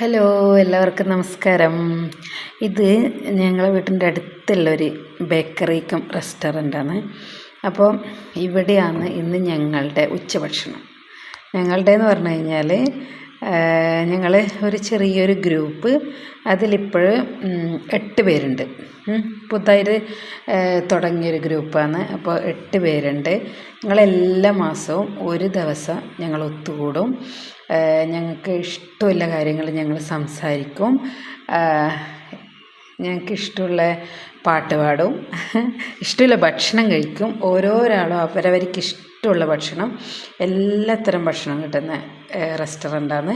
Hello എല്ലാവർക്കും നമസ്കാരം. ഇത് ഞങ്ങളെ വീട്ടിന്റെ അടുത്തുള്ള ഒരു ബേക്കറിക്കും റെസ്റ്റോറന്റാണ്. അപ്പോൾ ഇവിടെയാണ് ഇന്ന് ഞങ്ങളുടെ ഉച്ചഭക്ഷണം. ഞങ്ങളുടെ എന്ന് പറഞ്ഞു കഴിഞ്ഞാൽ ഞങ്ങൾ ഒരു ചെറിയൊരു ഗ്രൂപ്പ്. അതിലിപ്പോൾ എട്ട് പേരുണ്ട്. പുതുതായിട്ട് തുടങ്ങിയൊരു ഗ്രൂപ്പാണ്. അപ്പോൾ എട്ട് പേരുണ്ട്. ഞങ്ങളെല്ലാ മാസവും ഒരു ദിവസം ഞങ്ങൾ ഒത്തുകൂടും. ഞങ്ങൾക്ക് ഇഷ്ടമുള്ള കാര്യങ്ങൾ ഞങ്ങൾ സംസാരിക്കും. ഞങ്ങൾക്ക് ഇഷ്ടമുള്ള പാട്ട് പാടും. ഇഷ്ടമുള്ള ഭക്ഷണം കഴിക്കും. ഓരോരാളും അവരവർക്ക് ഇഷ്ടമുള്ള ഭക്ഷണം എല്ലാത്തരം ഭക്ഷണം കിട്ടുന്ന റെസ്റ്റോറന്റാണ്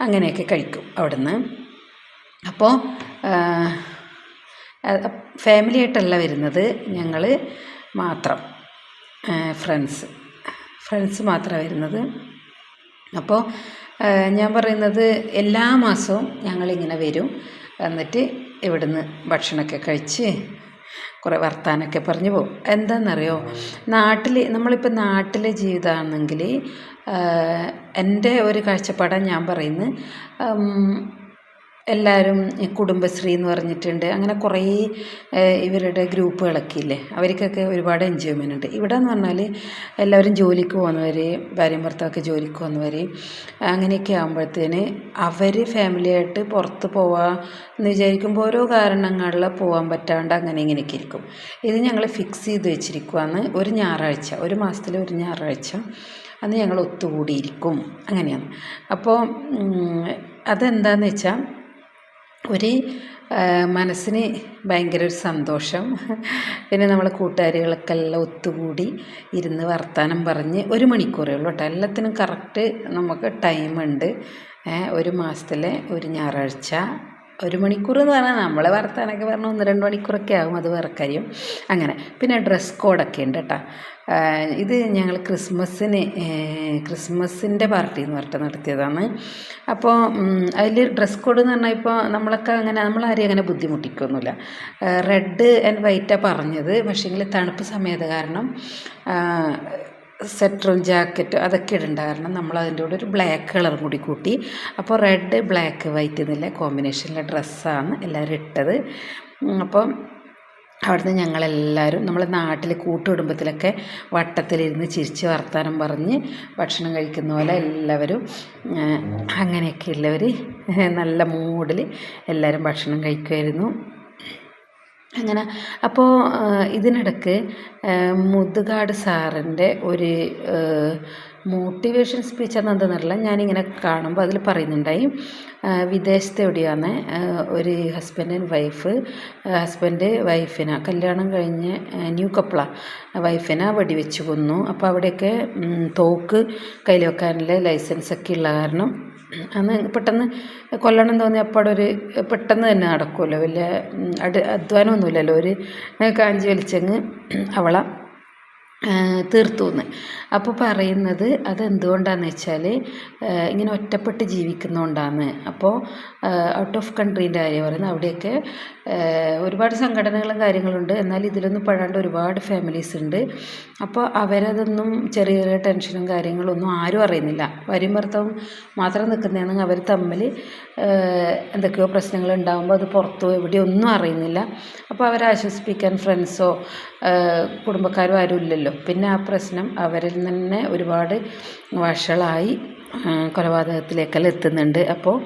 അങ്ങനെയൊക്കെ കഴിക്കും അവിടുന്ന്. അപ്പോൾ ഫാമിലി ആയിട്ടല്ല വരുന്നത്. ഞങ്ങൾ മാത്രം ഫ്രണ്ട്സ് ഫ്രണ്ട്സ് മാത്രമാണ് വരുന്നത്. അപ്പോൾ ഞാൻ പറയുന്നത് എല്ലാ മാസവും ഞങ്ങളിങ്ങനെ വരും. എന്നിട്ട് ഇവിടുന്ന് ഭക്ഷണമൊക്കെ കഴിച്ച് കുറേ വർത്താനമൊക്കെ പറഞ്ഞു പോകും. എന്താണെന്നറിയോ? നാട്ടിൽ നമ്മളിപ്പോൾ നാട്ടിലെ ജീവിതമാണെങ്കിൽ എന്റെ ഒരു കാഴ്ചപ്പാടാണ് ഞാൻ പറയുന്നത്. എല്ലാവരും കുടുംബശ്രീ എന്ന് പറഞ്ഞിട്ടുണ്ട്. അങ്ങനെ കുറേ ഇവരുടെ ഗ്രൂപ്പുകളൊക്കെ ഇല്ലേ അവർക്കൊക്കെ ഒരുപാട് എൻജോയ്മെന്റ് ഉണ്ട്. ഇവിടെ എന്ന് പറഞ്ഞാൽ എല്ലാവരും ജോലിക്ക് പോകുന്നവർ ഭാര്യയും ഭർത്താവൊക്കെ ജോലിക്ക് പോകുന്നവർ അങ്ങനെയൊക്കെ ആകുമ്പോഴത്തേന് അവർ ഫാമിലിയായിട്ട് പുറത്ത് പോവാ എന്ന് വിചാരിക്കുമ്പോൾ ഓരോ കാരണങ്ങളിൽ പോകാൻ പറ്റാണ്ട് അങ്ങനെ ഇങ്ങനെയൊക്കെ ഇരിക്കും. ഇത് ഞങ്ങൾ ഫിക്സ് ചെയ്ത് വെച്ചിരിക്കുവാന്ന് ഒരു ഞായറാഴ്ച ഒരു മാസത്തിൽ ഒരു ഞായറാഴ്ച അന്ന് ഞങ്ങൾ ഒത്തുകൂടിയിരിക്കും. അങ്ങനെയാണ്. അപ്പോൾ അതെന്താണെന്ന് വെച്ചാൽ ഒരു മനസ്സിന് ഭയങ്കര ഒരു സന്തോഷം. പിന്നെ നമ്മൾ കൂട്ടുകാരികളൊക്കെ എല്ലാം ഒത്തുകൂടി ഇരുന്ന് വർത്തമാനം പറഞ്ഞ് ഒരു മണിക്കൂറേ ഉള്ളൂ കേട്ടോ. എല്ലാത്തിനും കറക്റ്റ് നമുക്ക് ടൈമുണ്ട് ഒരു മാസത്തിലെ ഒരു ഞായറാഴ്ച ഒരു മണിക്കൂർ എന്ന് പറഞ്ഞാൽ നമ്മളെ വർത്താനൊക്കെ പറഞ്ഞാൽ ഒന്ന് രണ്ട് മണിക്കൂറൊക്കെ ആകും അത് വേറെ കാര്യം. അങ്ങനെ. പിന്നെ ഡ്രസ് കോഡൊക്കെ ഉണ്ട് കേട്ടോ ഇത് ഞങ്ങൾ ക്രിസ്മസിന് ക്രിസ്മസിന്റെ പാർട്ടി എന്ന് പറഞ്ഞിട്ട് നടത്തിയതാണ്. അപ്പോൾ അതിൽ ഡ്രസ് കോഡ് എന്ന് പറഞ്ഞാൽ ഇപ്പോൾ നമ്മളൊക്കെ അങ്ങനെ നമ്മളാരെയും അങ്ങനെ ബുദ്ധിമുട്ടിക്കൊന്നുമില്ല. റെഡ് ആൻഡ് വൈറ്റാണ് പറഞ്ഞത് പക്ഷേങ്കിൽ തണുപ്പ് സമയത്ത് കാരണം സെറ്ററും ജാക്കറ്റും അതൊക്കെ ഇടേണ്ട കാരണം നമ്മൾ അതിന്റെ കൂടെ ഒരു ബ്ലാക്ക് കളറും കൂടി കൂട്ടി. അപ്പോൾ റെഡ് ബ്ലാക്ക് വൈറ്റ് എന്നുള്ള കോമ്പിനേഷനിലെ ഡ്രസ്സാണ് എല്ലാവരും ഇട്ടത്. അപ്പം അവിടുന്ന് ഞങ്ങളെല്ലാവരും നമ്മൾ നാട്ടിൽ കൂട്ടുകുടുംബത്തിലൊക്കെ വട്ടത്തിലിരുന്ന് ചിരിച്ച് വർത്തമാനം പറഞ്ഞ് ഭക്ഷണം കഴിക്കുന്ന പോലെ എല്ലാവരും അങ്ങനെയൊക്കെ ഉള്ളവർ നല്ല മൂഡിൽ എല്ലാവരും ഭക്ഷണം കഴിക്കുമായിരുന്നു അങ്ങനെ. അപ്പോൾ ഇതിനിടയ്ക്ക് മുതുകാട് സാറിന്റെ ഒരു മോട്ടിവേഷൻ സ്പീച്ച് എന്ന് എന്താണെന്നറിയില്ല ഞാനിങ്ങനെ കാണുമ്പോൾ അതിൽ പറയുന്നുണ്ടായി. വിദേശത്ത് എവിടെയാണ് ഒരു ഹസ്ബൻഡ് ആൻഡ് വൈഫ് ഹസ്ബൻഡ് വൈഫിനെ കല്യാണം കഴിഞ്ഞ് ന്യൂ കപ്പിള വൈഫിനെ വെടിവെച്ച് കൊന്നു. അപ്പോൾ അവിടെയൊക്കെ തോക്ക് കയ്യിൽ വെക്കാനുള്ള ലൈസൻസൊക്കെ ഉള്ള കാരണം അന്ന് പെട്ടെന്ന് കൊല്ലണം തോന്നി അപ്പോൾ ഒരു പെട്ടെന്ന് തന്നെ നടക്കുമല്ലോ വലിയ അധ്വാനമൊന്നുമില്ലല്ലോ. ഒരു കാഞ്ചി വലിച്ചങ്ങ് അവളെ തീർത്തു എന്ന് അപ്പോൾ പറയുന്നത് അതെന്തുകൊണ്ടാണെന്ന് വെച്ചാൽ ഇങ്ങനെ ഒറ്റപ്പെട്ട് ജീവിക്കുന്നതുകൊണ്ടാണ് അപ്പോൾ ഔട്ട് ഓഫ് കൺട്രീന്റെ കാര്യം പറയുന്നത് അവിടെയൊക്കെ ഒരുപാട് സംഘടനകളും കാര്യങ്ങളുണ്ട്. എന്നാൽ ഇതിലൊന്നും പെടാണ്ട് ഒരുപാട് ഫാമിലീസ് ഉണ്ട്. അപ്പോൾ അവരതൊന്നും ചെറിയ ചെറിയ ടെൻഷനും കാര്യങ്ങളൊന്നും ആരും അറിയുന്നില്ല. വരും ഭർത്താവും മാത്രം നിൽക്കുന്നതാണെങ്കിൽ അവർ തമ്മിൽ എന്തൊക്കെയോ പ്രശ്നങ്ങൾ ഉണ്ടാകുമ്പോൾ അത് പുറത്തോ എവിടെയോ ഒന്നും അറിയുന്നില്ല. അപ്പോൾ അവരെ ആശ്വസിപ്പിക്കാൻ ഫ്രണ്ട്സോ കുടുംബക്കാരോ ആരും ഇല്ലല്ലോ. പിന്നെ ആ പ്രശ്നം അവരിൽ തന്നെ ഒരുപാട് വഷളായി കൊലപാതകത്തിലേക്കെല്ലാം എത്തുന്നുണ്ട്. അപ്പോൾ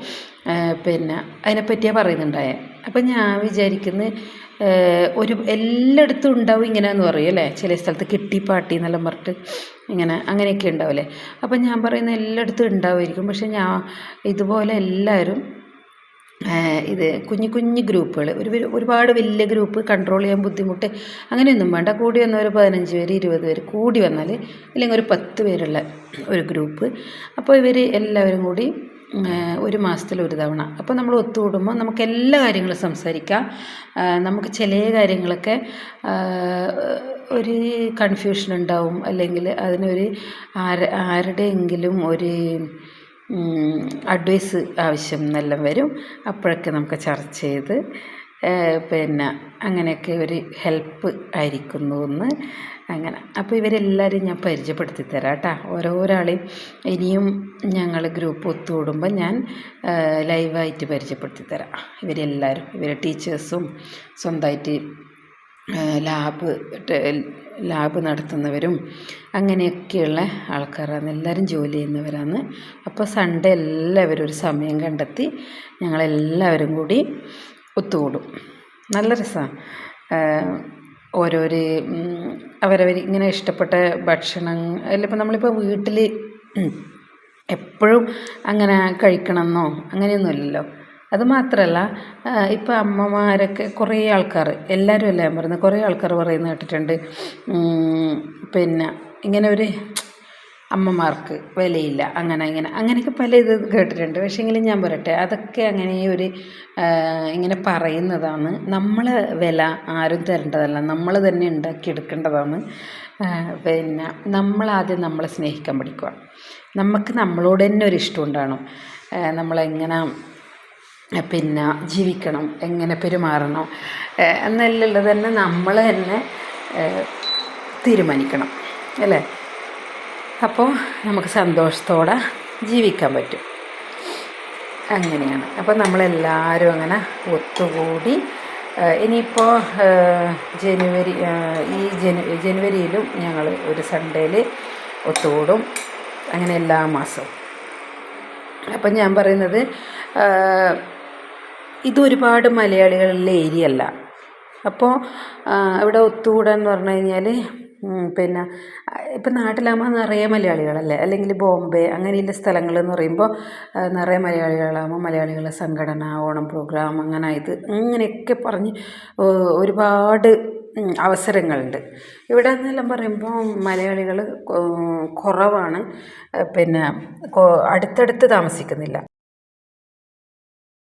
പിന്നെ അതിനെപ്പറ്റിയാണ് പറയുന്നുണ്ടായേ? അപ്പം ഞാൻ വിചാരിക്കുന്നത് ഒരു എല്ലായിടത്തും ഉണ്ടാവും ഇങ്ങനെയെന്ന് പറയും അല്ലേ? ചില സ്ഥലത്ത് കിട്ടിപ്പാട്ടി എന്നെല്ലാം പറഞ്ഞിട്ട് ഇങ്ങനെ അങ്ങനെയൊക്കെ ഉണ്ടാവില്ലേ അപ്പം ഞാൻ പറയുന്ന എല്ലായിടത്തും ഉണ്ടാവുമായിരിക്കും പക്ഷെ ഞാൻ ഇതുപോലെ എല്ലാവരും ഇത് കുഞ്ഞു കുഞ്ഞു ഗ്രൂപ്പുകൾ ഒരു ഒരുപാട് വലിയ ഗ്രൂപ്പ് കൺട്രോൾ ചെയ്യാൻ ബുദ്ധിമുട്ട് അങ്ങനെയൊന്നും വേണ്ട. കൂടി വന്ന ഒരു പതിനഞ്ച് പേര് ഇരുപത് പേര് കൂടി വന്നാൽ അല്ലെങ്കിൽ ഒരു പത്ത് പേരുള്ള ഒരു ഗ്രൂപ്പ്. അപ്പോൾ ഇവർ എല്ലാവരും കൂടി ഒരു മാസത്തിൽ ഒരു തവണ. അപ്പോൾ നമ്മൾ ഒത്തുകൂടുമ്പോൾ നമുക്ക് എല്ലാ കാര്യങ്ങളും സംസാരിക്കാം. നമുക്ക് ചില കാര്യങ്ങളൊക്കെ ഒരു കൺഫ്യൂഷൻ ഉണ്ടാവും. അല്ലെങ്കിൽ അതിനൊരു ആര ആരുടെയെങ്കിലും ഒരു അഡ്വൈസ് ആവശ്യം എന്നെല്ലാം വരും. അപ്പോഴൊക്കെ നമുക്ക് ചർച്ച ചെയ്ത് പിന്നെ അങ്ങനെയൊക്കെ ഒരു ഹെൽപ്പ് ആയിരിക്കുന്നു എന്ന് അങ്ങനെ. അപ്പോൾ ഇവരെല്ലാവരും ഞാൻ പരിചയപ്പെടുത്തി തരാം കേട്ടോ. ഓരോരാളെയും ഇനിയും ഞങ്ങൾ ഗ്രൂപ്പ് ഒത്തുകൂടുമ്പോൾ ഞാൻ ലൈവായിട്ട് പരിചയപ്പെടുത്തി തരാം. ഇവരെല്ലാവരും ഇവരെ ടീച്ചേഴ്സും സ്വന്തമായിട്ട് ലാബ് ലാബ് നടത്തുന്നവരും അങ്ങനെയൊക്കെയുള്ള ആൾക്കാരാണ്. എല്ലാവരും ജോലി ചെയ്യുന്നവരാണ്. അപ്പോൾ സൺഡേ എല്ലാവരും ഒരു സമയം കണ്ടെത്തി ഞങ്ങളെല്ലാവരും കൂടി ഒത്തുകൂടും. നല്ല രസമാണ് ഓരോരു അവരവർ ഇങ്ങനെ ഇഷ്ടപ്പെട്ട ഭക്ഷണം അല്ല ഇപ്പം നമ്മളിപ്പോൾ വീട്ടിൽ എപ്പോഴും അങ്ങനെ കഴിക്കണമെന്നോ അങ്ങനെയൊന്നുമില്ലല്ലോ. അത് മാത്രമല്ല ഇപ്പം അമ്മമാരൊക്കെ കുറേ ആൾക്കാർ എല്ലാവരും അല്ല ഞാൻ പറയുന്നത് കുറേ ആൾക്കാർ പറയുന്നത് കേട്ടിട്ടുണ്ട്. പിന്നെ ഇങ്ങനെ ഒരു അമ്മമാർക്ക് വിലയില്ല അങ്ങനെ ഇങ്ങനെ അങ്ങനെയൊക്കെ പല ഇത് കേട്ടിട്ടുണ്ട്. പക്ഷേങ്കിലും ഞാൻ പറയട്ടെ അതൊക്കെ അങ്ങനെ ഒരു ഇങ്ങനെ പറയുന്നതാണ്. നമ്മളെ വില ആരും തരേണ്ടതല്ല നമ്മൾ തന്നെ ഉണ്ടാക്കിയെടുക്കേണ്ടതാണ്. പിന്നെ നമ്മളാദ്യം നമ്മളെ സ്നേഹിക്കാൻ പഠിക്കുക. നമുക്ക് നമ്മളോട് തന്നെ ഒരു ഇഷ്ടം ഉണ്ടാകണം നമ്മളെങ്ങനെ പിന്നെ ജീവിക്കണം എങ്ങനെ പെരുമാറണം എന്നെല്ലാം തന്നെ നമ്മൾ തന്നെ തീരുമാനിക്കണം അല്ലേ? അപ്പോൾ നമുക്ക് സന്തോഷത്തോടെ ജീവിക്കാൻ പറ്റും. അങ്ങനെയാണ്. അപ്പോൾ നമ്മളെല്ലാവരും അങ്ങനെ ഒത്തുകൂടി ഇനിയിപ്പോൾ ജനുവരി ഈ ജനു ജനുവരിയിലും ഞങ്ങൾ ഒരു സൺഡേയിൽ ഒത്തുകൂടും. അങ്ങനെ എല്ലാ മാസവും. അപ്പം ഞാൻ പറയുന്നത് ഇതൊരുപാട് മലയാളികളുള്ള ഏരിയ അല്ല അപ്പോൾ ഇവിടെ ഒത്തുകൂടുക എന്ന് പറഞ്ഞു കഴിഞ്ഞാൽ പിന്നെ ഇപ്പം നാട്ടിലാകുമ്പോൾ നിറയെ മലയാളികളല്ലേ? അല്ലെങ്കിൽ ബോംബെ അങ്ങനെയുള്ള സ്ഥലങ്ങൾ എന്ന് പറയുമ്പോൾ നിറയെ മലയാളികളാകുമ്പോൾ മലയാളികളുടെ സംഘടന ഓണം പ്രോഗ്രാം അങ്ങനെ ഇത് അങ്ങനെയൊക്കെ പറഞ്ഞ് ഒരുപാട് അവസരങ്ങളുണ്ട്. ഇവിടെ എന്നെല്ലാം പറയുമ്പോൾ മലയാളികൾ കുറവാണ്. പിന്നെ അടുത്തടുത്ത് താമസിക്കുന്നില്ല.